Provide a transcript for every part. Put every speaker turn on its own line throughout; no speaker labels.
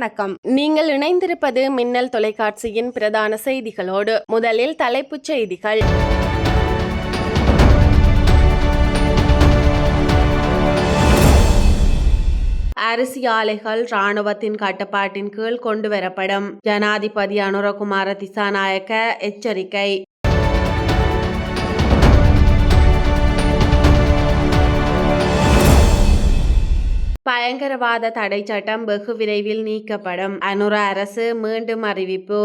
வணக்கம். நீங்கள் இணைந்திருப்பது மின்னல் தொலைக்காட்சியின் பிரதான செய்திகளோடு முதலில் தலைப்புச் செய்திகள். அரிசி ஆலைகள் ராணுவத்தின் கட்டுப்பாட்டின் கீழ் கொண்டுவரப்படும். ஜனாதிபதி அனுரகுமார திசாநாயக்க எச்சரிக்கை. பயங்கரவாத தடை சட்டம் வெகு விரைவில் நீக்கப்படும். அனுர அரசு மீண்டும் அறிவிப்பு.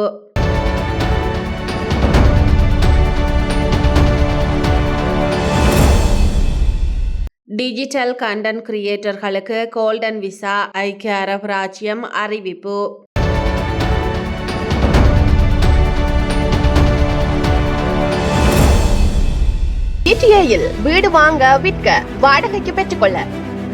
டிஜிட்டல் கண்டென்ட் கிரியேட்டர்களுக்கு கோல்டன் விசா ஐக்கிய அரபு ராஜ்யம் அறிவிப்பு.
வீடு வாங்க விற்க வாடகைக்கு பெற்றுக்கொள்ள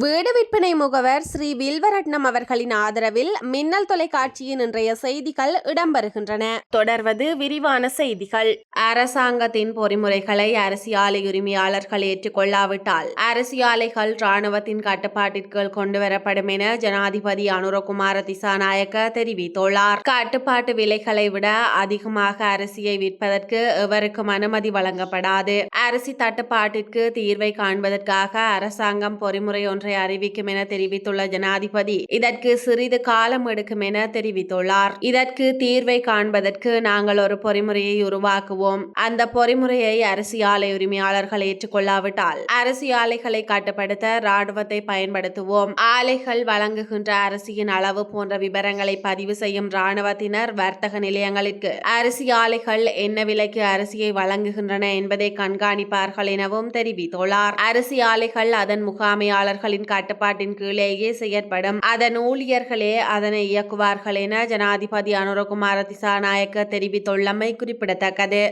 வீடு விற்பனை முகவர் ஸ்ரீ வில்வரட்னம் அவர்களின் ஆதரவில் மின்னல் தொலைக்காட்சியின் இன்றைய செய்திகள் இடம்பெறுகின்றன. தொடர்வது விரிவான செய்திகள். அரசாங்கத்தின் பொறிமுறைகளை அரசியாலை ஆலை உரிமையாளர்கள் ஏற்றுக்கொள்ளாவிட்டால் அரசியாலைகள் ஆலைகள் ராணுவத்தின் கட்டுப்பாட்டிற்குள் கொண்டுவரப்படும் என ஜனாதிபதி அனுரகுமார திசாநாயக்க தெரிவித்துள்ளார். கட்டுப்பாட்டு விலைகளை விட அதிகமாக அரிசியை விற்பதற்கு எவருக்கும் அனுமதி வழங்கப்படாது. அரிசி தட்டுப்பாட்டிற்கு தீர்வை காண்பதற்காக அரசாங்கம் பொறிமுறை ஒன்றை அறிவிக்கும் என தெரிவித்துள்ள ஜனாதிபதி இதற்கு சிறிது காலம் எடுக்கும் என தெரிவித்துள்ளார். இதற்கு தீர்வை காண்பதற்கு நாங்கள் ஒரு பொறிமுறையை உருவாக்குவோம். அந்த பொறிமுறையை அரிசி ஆலை உரிமையாளர்கள் ஏற்றுக்கொள்ளாவிட்டால் அரிசி ஆலைகளை கட்டுப்படுத்த ராணுவத்தை பயன்படுத்துவோம். ஆலைகள் வழங்குகின்ற அரிசியின் அளவு போன்ற விவரங்களை பதிவு செய்யும் ராணுவத்தினர் வர்த்தக நிலையங்களிற்கு அரிசி ஆலைகள் என்ன விலைக்கு அரிசியை வழங்குகின்றன என்பதை கண்காணிப்பார்கள் எனவும் தெரிவித்துள்ளார். அரிசி ஆலைகள் அதன் முகாமையாளர்களின் கட்டுப்பாட்டின் கீழேயே செயற்படும் அதன் ஊழியர்களே அதனை இயக்குவார்கள் என ஜனாதிபதி அனுரகுமார திசாநாயக்க தெரிவித்துள்ளமை குறிப்பிடத்தக்கது.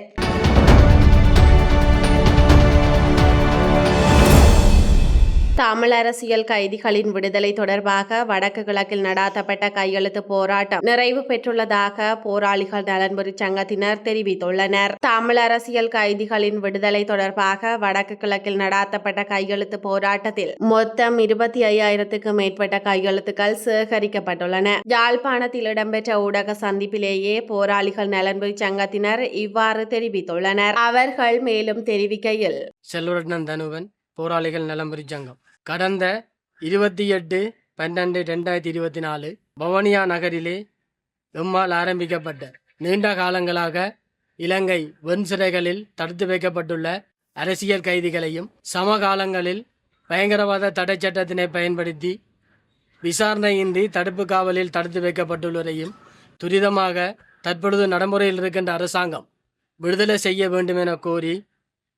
தமிழ் அரசியல் கைதிகளின் விடுதலை தொடர்பாக வடக்கு கிழக்கில் நடாத்தப்பட்ட கையெழுத்து போராட்டம் நிறைவு பெற்றுள்ளதாக போராளிகள் நலன்புரி சங்கத்தினர் தெரிவித்துள்ளனர். தமிழ் அரசியல் கைதிகளின் விடுதலை தொடர்பாக வடக்கு கிழக்கில் நடாத்தப்பட்ட கையெழுத்து போராட்டத்தில் மொத்தம் இருபத்தி ஐயாயிரத்துக்கும் மேற்பட்ட கையெழுத்துக்கள் சேகரிக்கப்பட்டுள்ளன. யாழ்ப்பாணத்தில் இடம்பெற்ற ஊடக சந்திப்பிலேயே போராளிகள் நலன்புரி சங்கத்தினர் இவ்வாறு தெரிவித்துள்ளனர். அவர்கள் மேலும் தெரிவிக்கையில்
செல்வரட்னம் தனுவன் போராளிகள் நலம்புரி சங்கம். கடந்த இருபத்தி எட்டு பன்னெண்டு ரெண்டாயிரத்தி இருபத்தி நாலு பவனியா நகரிலே எம்மால் ஆரம்பிக்கப்பட்ட நீண்ட காலங்களாக இலங்கை வெண்சிறைகளில் தடுத்து வைக்கப்பட்டுள்ள அரசியல் கைதிகளையும் சமகாலங்களில் பயங்கரவாத தடை சட்டத்தினை பயன்படுத்தி விசாரணையின்றி தடுப்பு காவலில் தடுத்து வைக்கப்பட்டுள்ளவரையும் துரிதமாக தற்பொழுது நடைமுறையில் இருக்கின்ற அரசாங்கம் விடுதலை செய்ய வேண்டும் என கோரி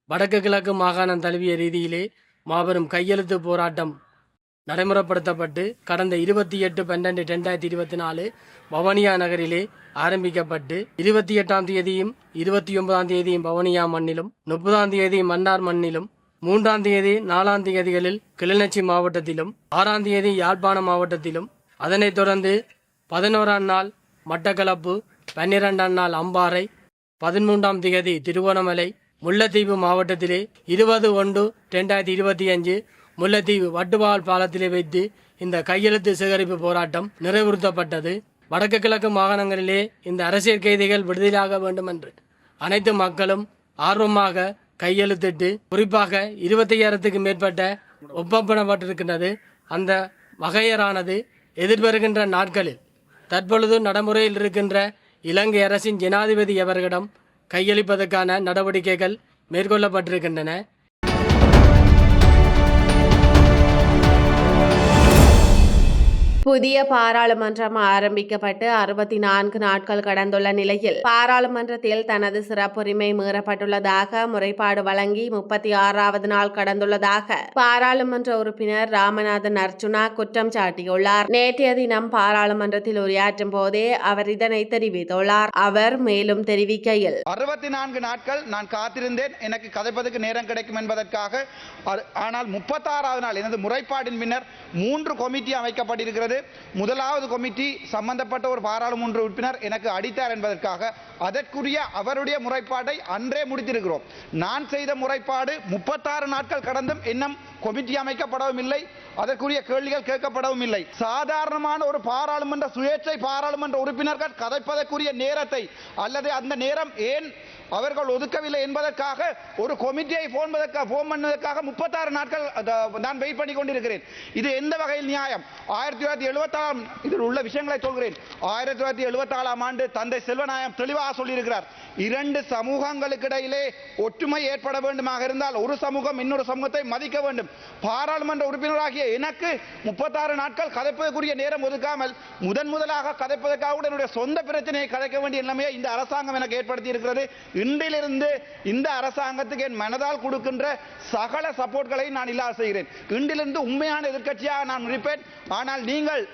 வடக்கு கிழக்கு மாகாணம் தழுவிய ரீதியிலே மாபெரும் கையெழுத்து போராட்டம் நடைமுறைப்படுத்தப்பட்டு கடந்த இருபத்தி எட்டு பன்னெண்டு ரெண்டாயிரத்தி இருபத்தி நாலு பவனியா நகரிலே ஆரம்பிக்கப்பட்டு இருபத்தி எட்டாம் தேதியும் இருபத்தி ஒன்பதாம் தேதியும் பவனியா மண்ணிலும் முப்பதாம் தேதி மன்னார் மண்ணிலும் மூன்றாம் தேதி நாலாம் தேதிகளில் கிளிநொச்சி மாவட்டத்திலும் ஆறாம் தேதி யாழ்ப்பாணம் மாவட்டத்திலும் அதனைத் தொடர்ந்து பதினோராம் நாள் மட்டக்களப்பு பன்னிரெண்டாம் நாள் அம்பாறை பதிமூன்றாம் தேதி திருவோணமலை முல்லைத்தீவு மாவட்டத்திலே இருபது ஒன்று ரெண்டாயிரத்தி இருபத்தி அஞ்சு முல்லைத்தீவு வட்டுவால் பாலத்திலே வைத்து இந்த கையெழுத்து சேகரிப்பு போராட்டம் நிறைவுறுத்தப்பட்டது. வடக்கு கிழக்கு மாகாணங்களிலே இந்த அரசியல் கைதிகள் விடுதலையாக வேண்டும் என்று அனைத்து மக்களும் ஆர்வமாக கையெழுத்திட்டு குறிப்பாக இருபத்தையாயிரத்துக்கு மேற்பட்ட ஒப்பப்படப்பட்டிருக்கின்றது. அந்த வகையரானது எதிர்வருகின்ற நாட்களில் தற்பொழுது நடைமுறையில் இருக்கின்ற இலங்கை அரசின் ஜனாதிபதி அவர்களிடம் கையளிப்பதற்கான நடவடிக்கைகள் மேற்கொள்ளப்பட்டிருக்கின்றன.
புதிய பாராளுமன்றம் ஆரம்பிக்கப்பட்டு அறுபத்தி நான்கு நாட்கள் கடந்துள்ள நிலையில் பாராளுமன்றத்தில் தனது சிறப்புரிமை மீறப்பட்டுள்ளதாக முறைப்பாடு வழங்கி முப்பத்தி ஆறாவது நாள் கடந்துள்ளதாக பாராளுமன்ற உறுப்பினர் ராமநாதன் அர்ச்சுனா குற்றம் சாட்டியுள்ளார். நேற்றைய தினம் பாராளுமன்றத்தில் உரையாற்றும் போதே அவர் இதனை தெரிவித்துள்ளார். அவர் மேலும் தெரிவிக்கையில்
அறுபத்தி நான்கு நாட்கள் நான் காத்திருந்தேன். எனக்கு கதைப்பதற்கு நேரம் கிடைக்கும் என்பதற்காக ஆனால் முப்பத்தாறாவது நாள் எனது முறைப்பாட்டின் பின்னர் மூன்று கொமிட்டி அமைக்கப்பட்டிருக்கிறது. முதலாவது கமிட்டி சம்பந்தப்பட்ட ஒரு பாராளுமன்ற உறுப்பினர் எனக்கு அடித்தார் என்பதற்காக. அதற்குரிய அவருடைய முறைப்பாட்டை அன்றே முடித்திருக்கிறோம். நான் செய்த முறைப்பாடு முப்பத்தாறு நாட்கள் கடந்தும் இன்னும் கமிட்டி அமைக்கப்படவும் இல்லை அதற்குரிய கேள்விகள் கேட்கப்படவும் இல்லை சாதாரணமான ஒரு பாராளுமன்ற சுயேட்சை பாராளுமன்ற உறுப்பினர்கள் கதைப்பதற்குரிய நேரத்தை அல்லது அந்த நேரம் ஏன் அவர்கள் ஒதுக்கவில்லை என்பதற்காக ஒரு கொமிட்டியை போன் போன் பண்ணுவதற்காக முப்பத்தாறு நாட்கள் நான் வெயிட் பண்ணி கொண்டிருக்கிறேன். இது எந்த வகையில் நியாயம்? ஆயிரத்தி தொள்ளாயிரத்தி எழுபத்தாம் இதில் உள்ள விஷயங்களை சொல்கிறேன். ஆயிரத்தி தொள்ளாயிரத்தி எழுபத்தாறாம் ஆண்டு தந்தை செல்வநாயம் தெளிவாக சொல்லியிருக்கிறார். இரண்டு சமூகங்களுக்கு இடையிலே ஒற்றுமை ஏற்பட வேண்டுமாக இருந்தால் ஒரு சமூகம் இன்னொரு சமூகத்தை மதிக்க வேண்டும். பாராளுமன்ற உறுப்பினராகிய எனக்கு முப்பத்தாறு நாட்கள் கதைப்பதற்குரிய நேரம் ஒதுக்காமல் முதன் முதலாக கதைப்பதற்காக என்னுடைய சொந்த பிரச்சனையை கதைக்க வேண்டிய நிலைமையை இந்த அரசாங்கம் எனக்கு ஏற்படுத்தி இருக்கிறது இன்றிலிருந்து இந்த அரசாங்கத்துக்கு என் மனதால் கொடுக்கின்ற சகல சப்போர்ட்களை நான் இல்லாத செய்கிறேன். இன்றிலிருந்து உண்மையான எதிர்க்கட்சியாக நான் இருப்பேன். ஆனால் நீங்கள்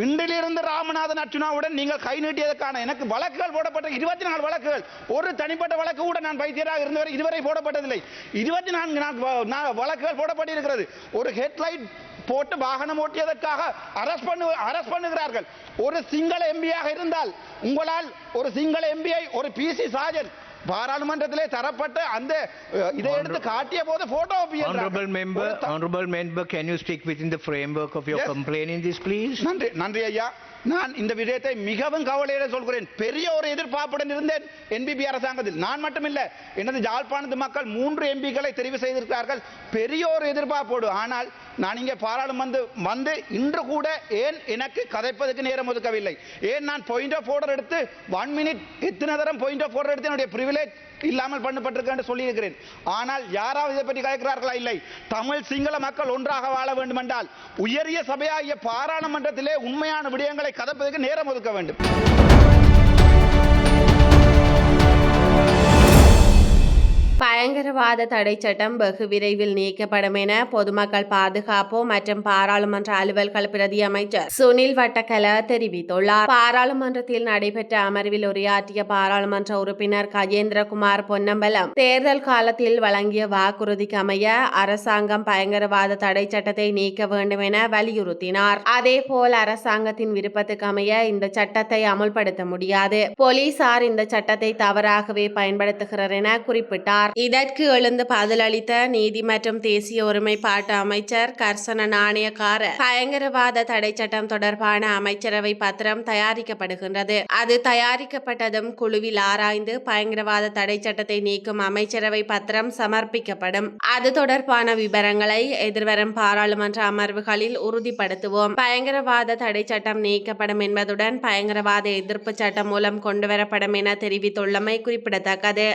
இன்றிலிருந்து ராமநாதன் அர்ச்சுனாவுடன் நீங்கள் கை நீட்டியதற்கான எனக்கு வழக்குகள் போடப்பட்ட இருபத்தி நாலு வழக்குகள். ஒரு தனிப்பட்ட வழக்கு கூட நான் வைத்தியராக இருந்தவரை இதுவரை போடப்பட்டதில்லை. இருபத்தி நான்கு நான் வழக்குகள் போடப்பட்டிருக்கிறது. ஒரு ஹெட்லைட் போட்டு வாகனம் ஓட்டியதற்காக அரஸ்ட் பண்ணு அரஸ்ட் பண்ணுகிறார்கள். ஒரு சிங்கள எம்பியாக இருந்தால் உங்களால் ஒரு சிங்கள எம்பியை ஒரு பிசி சாஜன் பாராளுமன்றத்திலே தரப்பட்ட அந்த இதை எடுத்து காட்டிய போது photo
Honorable member, honorable member, can you stick within the framework of your
Yes.
complaint in this, please?
நன்றி நன்றி ஐயா நான் இந்த விடயத்தை மிகவும் கவலையில சொல்கிறேன். பெரிய ஒரு எதிர்பார்ப்புடன் இருந்தேன் என்பிபி அரசாங்கத்தில். நான் மட்டுமில்ல எனது ஜாழ்ப்பாணத்து மக்கள் மூன்று எம்பிக்களை தெரிவு செய்திருக்கிறார்கள். பெரிய ஒரு எதிர்பார்ப்போடு. ஆனால் நான் இங்கே பாராளுமன்ற வந்து இன்று கூட ஏன் எனக்கு கதைப்பதற்கு நேரம் ஒதுக்கவில்லை? ஏன் நான் பாயிண்ட் ஆஃப் ஆர்டர் எடுத்து ஒன் மினிட் எத்தனை தரம் பாயிண்ட் ஆஃப் ஆர்டர் எடுத்து என்னுடைய ப்ரிவிலேஜ் இல்லாமல் பண்ணப்பட்டிருக்க என்று சொல்லியிருக்கிறேன். ஆனால் யாராவது இதை பற்றி கேட்கிறார்களா இல்லை. தமிழ் சிங்கள மக்கள் ஒன்றாக வாழ வேண்டும் என்றால் உயரிய சபையாகிய பாராளுமன்றத்திலே உண்மையான விடயங்களை கதப்பதற்கு நேரம் ஒதுக்க வேண்டும்.
பயங்கரவாத தடை சட்டம் வெகு விரைவில் நீக்கப்படும் என பொதுமக்கள் பாதுகாப்பு மற்றும் பாராளுமன்ற அலுவல்கள் பிரதி அமைச்சர் சுனில் வட்டக்கல தெரிவித்துள்ளார். பாராளுமன்றத்தில் நடைபெற்ற அமர்வில் உரையாற்றிய பாராளுமன்ற உறுப்பினர் கஜேந்திரகுமார் பொன்னம்பலம் தேர்தல் காலத்தில் வழங்கிய வாக்குறுதிக்கு அமைய அரசாங்கம் பயங்கரவாத தடை சட்டத்தை நீக்க வேண்டும் என வலியுறுத்தினார். அதேபோல் அரசாங்கத்தின் விருப்பத்துக்கு அமைய இந்த சட்டத்தை அமுல்படுத்த முடியாது. போலீசார் இந்த சட்டத்தை தவறாகவே பயன்படுத்துகிறார் என குறிப்பிட்டார். இதற்கு எழுந்து பதிலளித்த நீதி மற்றும் தேசிய ஒருமைப்பாட்டு அமைச்சர் கர்சன நாணயக்கார பயங்கரவாத தடை சட்டம் தொடர்பான அமைச்சரவை பத்திரம் தயாரிக்கப்படுகின்றது. அது தயாரிக்கப்பட்டதும் குழுவில் ஆராய்ந்து பயங்கரவாத தடை சட்டத்தை நீக்கும் அமைச்சரவை பத்திரம் சமர்ப்பிக்கப்படும். அது தொடர்பான விவரங்களை எதிர்வரும் பாராளுமன்ற அமர்வுகளில் உறுதிப்படுத்துவோம். பயங்கரவாத தடை சட்டம் நீக்கப்படும் என்பதுடன் பயங்கரவாத எதிர்ப்பு சட்டம் மூலம் கொண்டுவரப்படும் என தெரிவித்துள்ளமை குறிப்பிடத்தக்கது.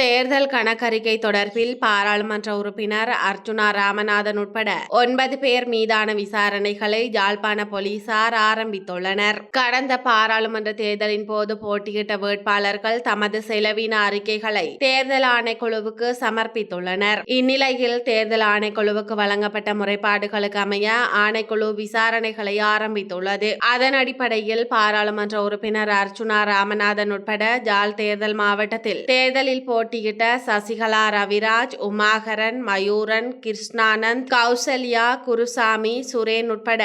தேர்தல் கணக்கறிக்கை தொடர்பில் பாராளுமன்ற உறுப்பினர் அர்ஜுனா ராமநாதன் உட்பட ஒன்பது பேர் மீதான விசாரணைகளை யாழ்ப்பாண போலீசார் ஆரம்பித்துள்ளனர். கடந்த பாராளுமன்ற தேர்தலின் போது போட்டியிட்ட வேட்பாளர்கள் தமது செலவின அறிக்கைகளை தேர்தல் ஆணைக்குழுவுக்கு சமர்ப்பித்துள்ளனர். இந்நிலையில் தேர்தல் ஆணைக்குழுவுக்கு வழங்கப்பட்ட முறைப்பாடுகளுக்கு அமைய ஆணைக்குழு விசாரணைகளை ஆரம்பித்துள்ளது. அதன் அடிப்படையில் பாராளுமன்ற உறுப்பினர் அர்ச்சுனா ராமநாதன் உட்பட ஜாழ் தேர்தல் மாவட்டத்தில் தேர்தலில் போட்டியிட்ட சசிகலா ரவிராஜ் உமாகரன் மயூரன் கிருஷ்ணானந்த் கௌசல்யா குருசாமி சுரேன் உட்பட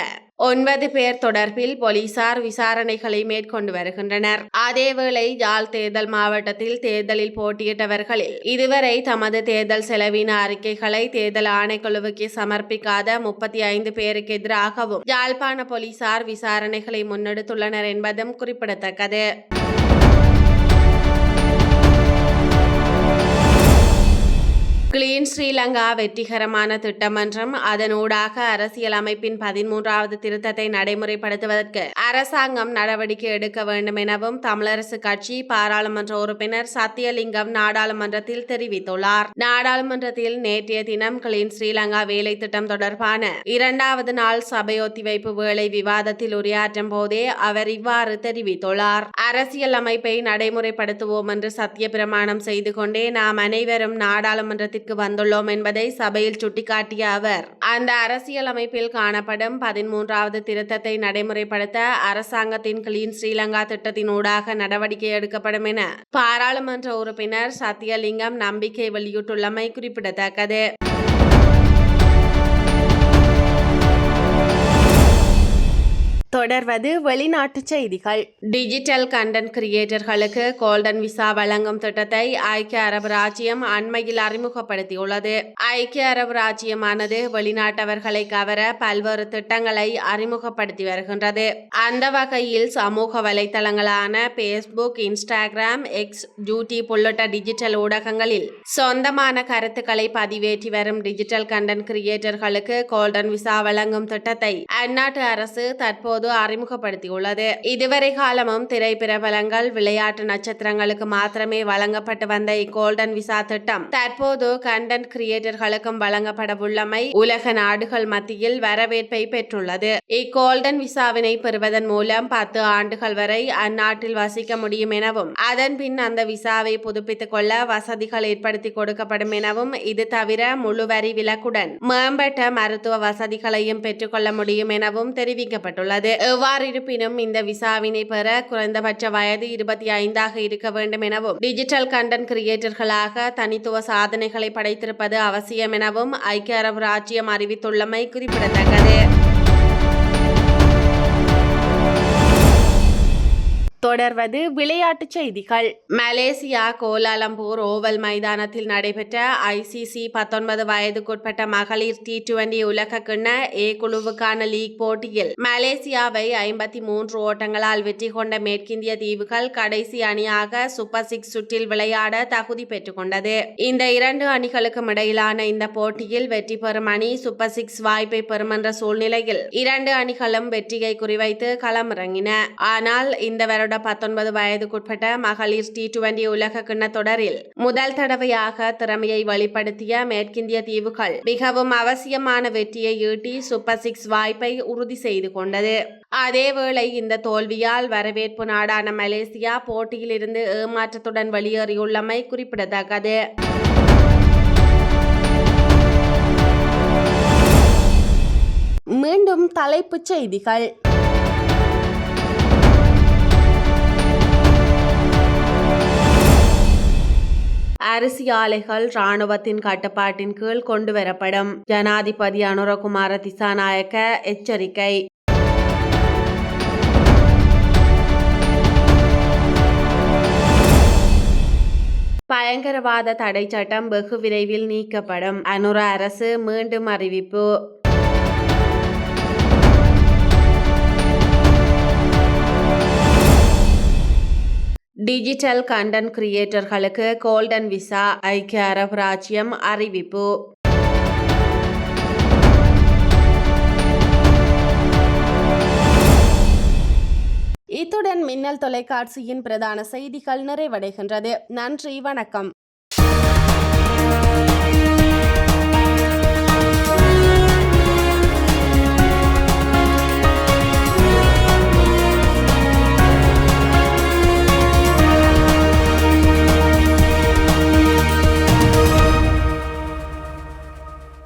ஒன்பது பேர் தொடர்பில் போலீசார் விசாரணைகளை மேற்கொண்டு வருகின்றனர். அதேவேளை யாழ் தேர்தல் மாவட்டத்தில் தேர்தலில் போட்டியிட்டவர்களில் இதுவரை தமது தேர்தல் செலவின அறிக்கைகளை தேர்தல் ஆணைக்குழுவுக்கு சமர்ப்பிக்காத முப்பத்தி ஐந்து பேருக்கு எதிராகவும் யாழ்ப்பாண போலீசார் விசாரணைகளை முன்னெடுத்துள்ளனர் என்பதும் குறிப்பிடத்தக்கது. ஸ்ரீலங்கா வெற்றிகரமான திட்டமன்றம் அதனூடாக அதனூடாக அரசியலமைப்பின் பதிமூன்றாவது திருத்தத்தை நடைமுறைப்படுத்துவதற்கு அரசாங்கம் நடவடிக்கை எடுக்க வேண்டும் எனவும் தமிழரசு கட்சி பாராளுமன்ற உறுப்பினர் சத்தியலிங்கம் நாடாளுமன்றத்தில் தெரிவித்துள்ளார். நாடாளுமன்றத்தில் நேற்றைய தினம் கிளீன் ஸ்ரீலங்கா வேலை திட்டம் தொடர்பான இரண்டாவது நாள் சபை ஒத்திவைப்பு வேலை விவாதத்தில் உரையாற்றும் போதே அவர் இவ்வாறு தெரிவித்துள்ளார். அரசியல் அமைப்பை நடைமுறைப்படுத்துவோம் என்று சத்திய பிரமாணம் செய்து கொண்டே நாம் அனைவரும் நாடாளுமன்றத்திற்கு வந்துள்ளோம். என்பதை சபையில் சுட்டிக்காட்டிய அவர் அந்த அரசியல் அமைப்பில் காணப்படும் பதிமூன்றாவது திருத்தத்தை நடைமுறைப்படுத்த அரசாங்கத்தின் கிளீன் ஸ்ரீலங்கா திட்டத்தினூடாக நடவடிக்கை எடுக்கப்படும் என பாராளுமன்ற உறுப்பினர் சத்தியலிங்கம் நம்பிக்கை வெளியிட்டுள்ளமை குறிப்பிடத்தக்கது. தொடர்வது வெளிநாட்டு செய்திகள். டிஜிட்டல் கண்டென்ட் கிரியேட்டர்களுக்கு கோல்டன் விசா வழங்கும் திட்டத்தை ஐக்கிய அரபு ராஜ்யம் அண்மையில் அறிமுகப்படுத்தியுள்ளது. ஐக்கிய அரபு ராஜ்யமானது வெளிநாட்டவர்களை கவர பல்வேறு திட்டங்களை அறிமுகப்படுத்தி வருகின்றது. அந்த வகையில் சமூக வலைத்தளங்களான பேஸ்புக் இன்ஸ்டாகிராம் எக்ஸ் யூடியூப் உள்ளிட்ட டிஜிட்டல் ஊடகங்களில் சொந்தமான கருத்துக்களை பதிவேற்றி வரும் டிஜிட்டல் கண்டென்ட் கிரியேட்டர்களுக்கு கோல்டன் விசா வழங்கும் திட்டத்தை அந்நாட்டு அரசு தற்போது அறிமுகப்படுத்தியுள்ளது. இதுவரை காலமும் திரைப்பிரபலங்கள் விளையாட்டு நட்சத்திரங்களுக்கு மாத்திரமே வழங்கப்பட்டு வந்த இக்கோல்டன் விசா திட்டம். தற்போது கண்டென்ட் கிரியேட்டர்களுக்கும் வழங்கப்படவுள்ளமை உலக நாடுகள் மத்தியில் வரவேற்பை பெற்றுள்ளது. இக்கோல்டன் விசாவினை பெறுவதன் மூலம் பத்து ஆண்டுகள் வரை அந்நாட்டில் வசிக்க முடியும் எனவும் அதன் பின் அந்த விசாவை புதுப்பித்துக் கொள்ள வசதிகள் ஏற்படுத்தி கொடுக்கப்படும் எனவும் இது தவிர முழு வரி விலக்குடன் மேம்பட்ட மருத்துவ வசதிகளையும் பெற்றுக்கொள்ள முடியும் எனவும் தெரிவிக்கப்பட்டுள்ளது. எவ்வாறிருப்பினும் இந்த விசாவினை பெற குறைந்தபட்ச வயது இருபத்தி ஐந்தாக இருக்க வேண்டும் எனவும் டிஜிட்டல் கண்டென்ட் கிரியேட்டர்களாக தனித்துவ சாதனைகளை படைத்திருப்பது அவசியம் எனவும் ஐக்கிய அரபு ராஜ்யம் அறிவித்துள்ளமை குறிப்பிடத்தக்கது. தொடர்வது விளையாட்டுச் செய்திகள். மலேசியா கோலாலம்பூர் ஓவல் மைதானத்தில் நடைபெற்ற ஐசிசி பத்தொன்பது வயதுக்குட்பட்ட மகளிர் டி டுவெண்டி உலக கிண்ண ஏ குழுவுக்கான லீக் போட்டியில் மலேசியாவை ஐம்பத்தி மூன்று ஓட்டங்களால் வெற்றி கொண்ட மேற்கிந்திய தீவுகள் கடைசி அணியாக சூப்பர் சிக்ஸ் சுற்றில் விளையாட தகுதி பெற்றுக் கொண்டது. இந்த இரண்டு அணிகளுக்கும் இடையிலான இந்த போட்டியில் வெற்றி பெறும் அணி சூப்பர் சிக்ஸ் வாய்ப்பை பெறும் என்ற சூழ்நிலையில் இரண்டு அணிகளும் வெற்றியை குறிவைத்து களமிறங்கின. ஆனால் இந்த வருட பத்தொன்பது வயதுக்குட்பட்ட மகளிர் டி டுவெண்டி உலக கிண்ண தொடரில் முதல் தடவையாக திறமையை வெளிப்படுத்திய மேற்கிந்திய தீவுகள் மிகவும் அவசியமான வெற்றியை ஈட்டி சூப்பர் சிக்ஸ் வாய்ப்பை உறுதி செய்து கொண்டது. அதேவேளை இந்த தோல்வியால் வரவேற்பு நாடான மலேசியா போட்டியிலிருந்து ஏமாற்றத்துடன் வெளியேறியுள்ளமை குறிப்பிடத்தக்கது. மீண்டும் தலைப்புச் செய்திகள். அரிசி ஆலைகள் ராணுவத்தின் கட்டுப்பாட்டின் கீழ் கொண்டு வரப்படும் ஜனாதிபதி அனுரகுமார திசாநாயக்க எச்சரிக்கை. பயங்கரவாத தடை சட்டம் வெகு விரைவில் நீக்கப்படும். அனுர அரசு மீண்டும் அறிவிப்பு. டிஜிட்டல் கண்டென்ட் கிரியேட்டர்களுக்கு கோல்டன் விசா ஐக்கிய அரபு ராஜ்யம் அறிவிப்பு. இத்துடன் மின்னல் தொலைக்காட்சியின் பிரதான செய்திகள் நிறைவடைகின்றது. நன்றி வணக்கம்.